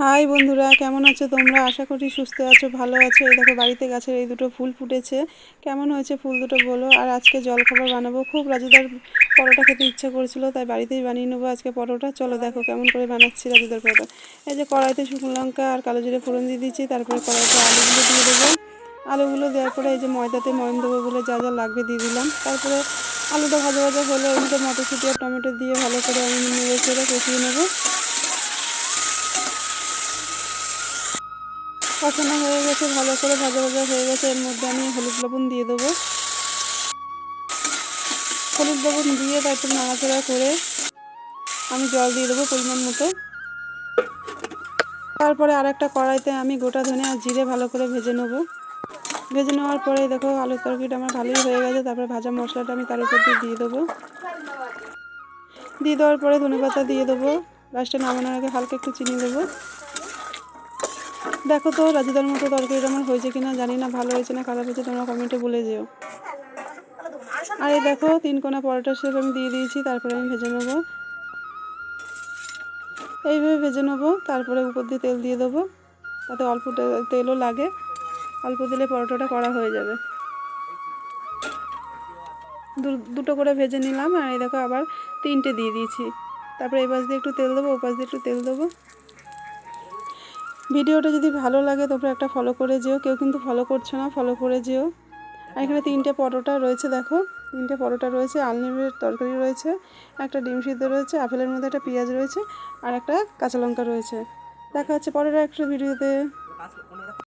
High বন্ধুরা, কেমন আছো তোমরা? আশা করি সুস্থ আছো, ভালো আছো। এই দেখো, বাড়িতে গাছের এই দুটো ফুল ফুটেছে। কেমন হয়েছে ফুল দুটো বলো? আর আজকে জলখাবার বানাবো। খুব রাজুদার পরোটা খেতে ইচ্ছা করেছিল, তাই বাড়িতেই বানিয়ে নেব আজকে পরোটা। চলো দেখো, কেমন করে বানাচ্ছি রাজুদার পরোটা। এই যে কড়াইতে শুকনো লঙ্কা আর কালো জিরে ফোড়ন দিয়ে দিচ্ছি তারপরে কড়াইতে আলুগুলো দিয়ে দেবো। আলুগুলো দেওয়ার পরে এই যে ময়দাতে ময়ন দেবো বলে যা যা লাগবে দিয়ে দিলাম। তারপরে আলুটা ভাজা ভাজা হলে মধ্যে মটরশুঁটি আর টমেটো দিয়ে ভালো করে আমি নেড়ে চেড়ে কষিয়ে নেব। কষানো হয়ে গেছে, ভালো করে ভাজা ভাজা হয়ে গেছে। এর মধ্যে আমি হলুদ লবণ দিয়ে দেবো। হলুদ লবণ দিয়ে তারপর নাড়াচাড়া করে আমি জল দিয়ে দেবো পরিমাণ মতো। তারপরে আর একটা কড়াইতে আমি গোটা ধনে আর জিরে ভালো করে ভেজে নেব। ভেজে নেওয়ার পরে দেখো, আলুর তরকারিটা আমার ভালোই হয়ে গেছে। তারপরে ভাজা মশলাটা আমি তার উপর দিয়ে দিয়ে দেবো। দিয়ে দেওয়ার পরে ধনে পাতা দিয়ে দেবো। লাস্টে নামানোর আগে হালকা একটু চিনি দেবো। দেখো তো, রাজুদার মতো তরকারিটা আমার হয়েছে কিনা জানি না, ভালো হয়েছে না খারাপ হয়েছে, তোমরা কমেন্টে বলে যেও। আর এই দেখো, তিন কোনা পরোটার শেপ আমি দিয়ে দিয়েছি, তারপরে আমি ভেজে নেব। এইভাবে ভেজে নেব, তারপরে উপর দিয়ে তেল দিয়ে দেবো, তাতে অল্প তেলও লাগে, অল্প দিলে পরোটাটা করা হয়ে যাবে। দুটো করে ভেজে নিলাম, আর এই দেখো আবার তিনটে দিয়ে দিয়েছি। তারপরে এই পাশ দিয়ে একটু তেল দেবো ও পাশ দিয়ে একটু তেল দেবো। ভিডিওটা যদি ভালো লাগে, তোমরা একটা ফলো করে যেও। কেউ কিন্তু ফলো করছ না ফলো করে যেও। আর এখানে তিনটে পরোটা রয়েছে, দেখো। তিনটে পরোটা রয়েছে আলনিমের তরকারি রয়েছে, একটা ডিম সিদ্ধ রয়েছে, আপেলের মধ্যে একটা পেঁয়াজ রয়েছে, আর একটা কাঁচা লঙ্কা রয়েছে। দেখা হচ্ছে পরের একটা ভিডিওতে।